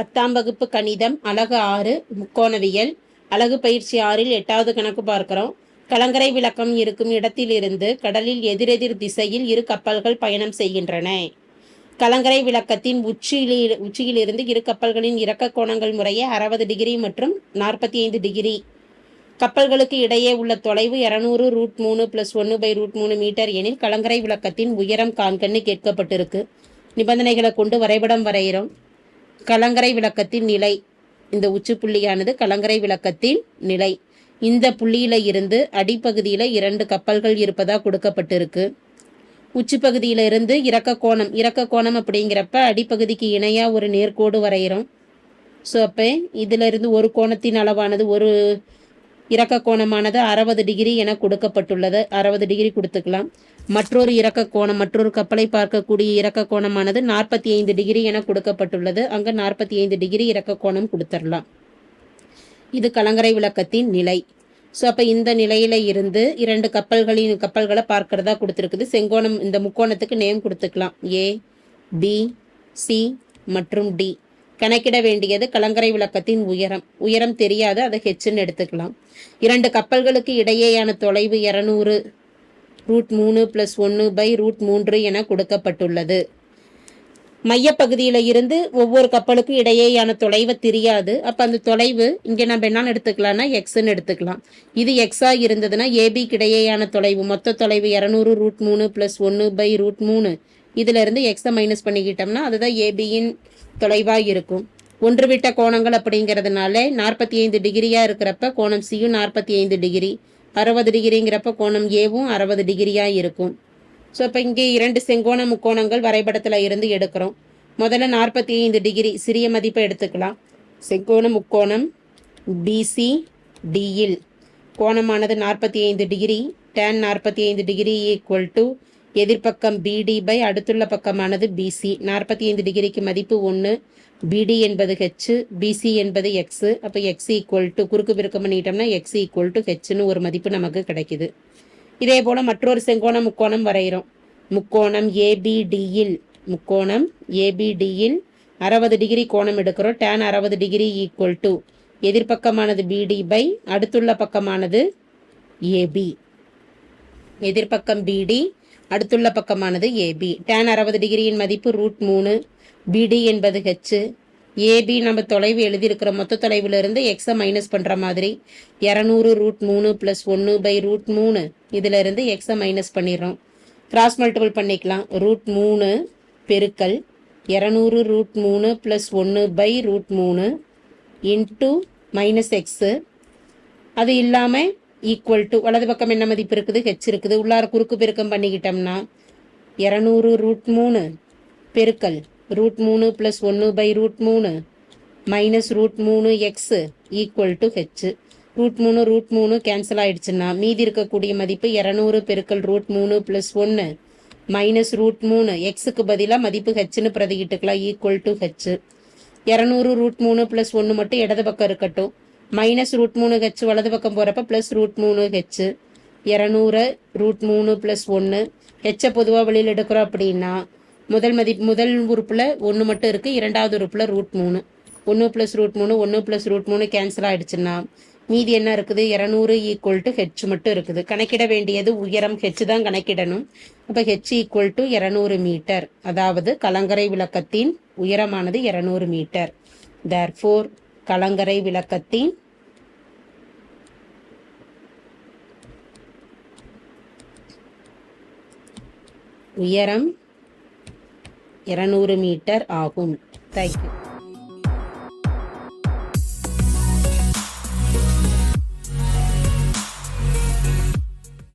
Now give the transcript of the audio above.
பத்தாம் வகுப்பு கணிதம் அலகு ஆறு முக்கோணவியல். அலகு பயிற்சி ஆறில் எட்டாவது கணக்கு பார்க்கிறோம். கலங்கரை விளக்கம் இருக்கும் இடத்திலிருந்து கடலில் எதிரெதிர் திசையில் இரு கப்பல்கள் பயணம் செய்கின்றன. கலங்கரை விளக்கத்தின் உச்சியில் உச்சியிலிருந்து இரு கப்பல்களின் இறக்க கோணங்கள் முறையே அறுபது டிகிரி மற்றும் நாற்பத்தி ஐந்து டிகிரி. கப்பல்களுக்கு இடையே உள்ள தொலைவு இரநூறு ரூட் மூணு பிளஸ் ஒன்று பை ரூட் மூணு மீட்டர் எனில் கலங்கரை விளக்கத்தின் உயரம் காண்கன்னு கேட்கப்பட்டிருக்கு. நிபந்தனைகளை கொண்டு வரைபடம் வரைகிறோம். கலங்கரை விளக்கத்தின் நிலை. இந்த உச்சி புள்ளியானது கலங்கரை விளக்கத்தின் நிலை. இந்த புள்ளியில இருந்து அடிப்பகுதியில இரண்டு கப்பல்கள் இருப்பதா கொடுக்கப்பட்டிருக்கு. உச்சி பகுதியில இருந்து இறக்க கோணம். இறக்க கோணம் அப்படிங்கிறப்ப அடிப்பகுதிக்கு இணையா ஒரு நேர்கோடு வரைகிறோம் ஸோ அப்போ இதுல இருந்து ஒரு கோணத்தின் அளவானது ஒரு இறக்க கோணமானது அறுபது டிகிரி என கொடுக்கப்பட்டுள்ளது. அறுபது டிகிரி கொடுத்துக்கலாம். மற்றொரு இறக்க கோணம் மற்றொரு கப்பலை பார்க்கக்கூடிய இறக்க கோணமானது நாற்பத்தி ஐந்து டிகிரி என கொடுக்கப்பட்டுள்ளது. அங்கே நாற்பத்தி ஐந்து டிகிரி இறக்க கோணம் கொடுத்துடலாம் இது கலங்கரை விளக்கத்தின் நிலை. ஸோ அப்போ இந்த நிலையில இருந்து இரண்டு கப்பல்களின் கப்பல்களை பார்க்கறதா கொடுத்துருக்குது. செங்கோணம் இந்த முக்கோணத்துக்கு நேம் கொடுத்துக்கலாம். ஏ பி சி மற்றும் டி கணக்கிட வேண்டியது கலங்கரை விளக்கத்தின் உயரம். உயரம் தெரியாது அதை ஹெச்ன்னு எடுத்துக்கலாம். இரண்டு கப்பல்களுக்கு இடையேயான தொலைவு இரநூறு ரூட் மூணு ப்ளஸ் ஒன்று பை ரூட் மூன்று என கொடுக்கப்பட்டுள்ளது. மையப்பகுதியில் இருந்து ஒவ்வொரு கப்பலுக்கும் இடையேயான தொலைவை தெரியாது. அப்போ அந்த தொலைவு இங்கே நம்ம என்னன்னு எடுத்துக்கலாம்னா எக்ஸ்ன்னு எடுத்துக்கலாம். இது எக்ஸா இருந்ததுன்னா ஏபிக்கு இடையேயான தொலைவு. மொத்த தொலைவு இரநூறு ரூட் மூணு ப்ளஸ் ஒன்று பை ரூட் மூணு. இதிலிருந்து எக்ஸை மைனஸ் பண்ணிக்கிட்டோம்னா அதுதான் ஏபியின் தொலைவாக இருக்கும். ஒன்று விட்ட கோணங்கள் அப்படிங்கிறதுனால நாற்பத்தி ஐந்து டிகிரியாக இருக்கிறப்ப கோணம் சியும் நாற்பத்தி ஐந்து டிகிரி அறுபது டிகிரிங்கிறப்ப கோணம் ஏவும் அறுபது டிகிரியாக இருக்கும். ஸோ இப்போ இங்கே இரண்டு செங்கோண முக்கோணங்கள் வரைபடத்தில் இருந்து எடுக்கிறோம். முதல்ல நாற்பத்தி ஐந்து டிகிரி சிறிய மதிப்பை எடுத்துக்கலாம். செங்கோண முக்கோணம் பிசி டியில் கோணமானது நாற்பத்தி ஐந்து டிகிரி டேன் நாற்பத்தி ஐந்து டிகிரி ஈக்குவல் டு எதிர்ப்பக்கம் பிடி பை அடுத்துள்ள பக்கமானது பிசி நாற்பத்தி ஐந்து டிகிரிக்கு மதிப்பு ஒன்று பிடி என்பது ஹெச் பிசி என்பது எக்ஸு அப்போ எக்ஸ் ஈக்குவல் டு குறுக்கு பெருக்கம் பண்ணிட்டோம்னா எக்ஸ் ஈக்குவல் டு ஹெச்னு ஒரு மதிப்பு நமக்கு கிடைக்குது. இதே போல் மற்றொரு செங்கோணம் முக்கோணம் வரைகிறோம். முக்கோணம் ஏபிடியில் முக்கோணம் ஏபிடியில் அறுபது டிகிரி கோணம் எடுக்கிறோம். டேன் அறுபது டிகிரி ஈக்குவல் டு எதிர்ப்பக்கமானது பிடி பை அடுத்துள்ள பக்கமானது ஏபி எதிர்ப்பக்கம் பிடி அடுத்துள்ள பக்கமானது ஏபி டேன் அறுபது டிகிரியின் மதிப்பு ரூட் மூணு. பிடி என்பது ஹெச் ஏபி நம்ம தொலைவு எழுதியிருக்கிற மொத்த தொலைவிலிருந்து எக்ஸை மைனஸ் பண்ணுற மாதிரி இரநூறு ரூட் மூணு ப்ளஸ் ஒன்று பை ரூட் மூணு. இதிலிருந்து எக்ஸை மைனஸ் பண்ணிடுறோம். கிராஸ் மல்டிபிள் பண்ணிக்கலாம். ரூட் மூணு பெருக்கல் இரநூறு ரூட் மூணு ப்ளஸ் ஒன்று பை ரூட் மூணு இன்ட்டு மைனஸ் எக்ஸு அது இல்லாமல் ஈக்குவல் டு வலது பக்கம் என்ன மதிப்பு இருக்குது? ஹெச் இருக்குது. உள்ளார குறுக்கு பெருக்கம் பண்ணிக்கிட்டோம்னா இரநூறு ரூட் மூணு பெருக்கல் ரூட் மூணு ப்ளஸ் ஒன்று பை ரூட் மூணு மைனஸ் ரூட் மூணு X equal to H root மூணு ரூட் மூணு கேன்சல் ஆயிடுச்சுன்னா மீதி இருக்கக்கூடிய மதிப்பு இரநூறு பெருக்கல் ரூட் மூணு ப்ளஸ் ஒன்று மைனஸ் ரூட் மூணு. எக்ஸுக்கு பதிலாக மதிப்பு ஹெச்னு பிரதிக்கிட்டுக்கலாம் ஈக்குவல் டு ஹெச் இரநூறு ரூட் மூணு ப்ளஸ் ஒன்று மட்டும் இடது பக்கம் இருக்கட்டும். மைனஸ் ரூட் மூணு ஹெச் வலது பக்கம் போகிறப்ப ப்ளஸ் ரூட் மூணு ஹெச் இரநூறு ரூட் மூணு ப்ளஸ் ஒன்று ஹெச்சை பொதுவாக வெளியில் எடுக்கிறோம் அப்படின்னா முதல் மதி முதல் உறுப்பில் ஒன்று மட்டும் இருக்குது இரண்டாவது உறுப்பில் ரூட் மூணு. ஒன்று ப்ளஸ் ரூட் மூணு ஒன்று ப்ளஸ் ரூட் மூணு கேன்சல் ஆகிடுச்சுன்னா மீதி என்ன இருக்குது? இரநூறு ஈக்குவல் டு ஹெச் மட்டும் இருக்குது. கணக்கிட வேண்டியது உயரம். ஹெச் தான் கணக்கிடணும். அப்போ ஹெச் ஈக்குவல் டு இரநூறு மீட்டர் அதாவது கலங்கரை விளக்கத்தின் உயரமானது இரநூறு மீட்டர் தேர்ஃபோர் கலங்கரை விளக்கத்தின் உயரம் இரநூறு மீட்டர் ஆகும். தேங்க்யூ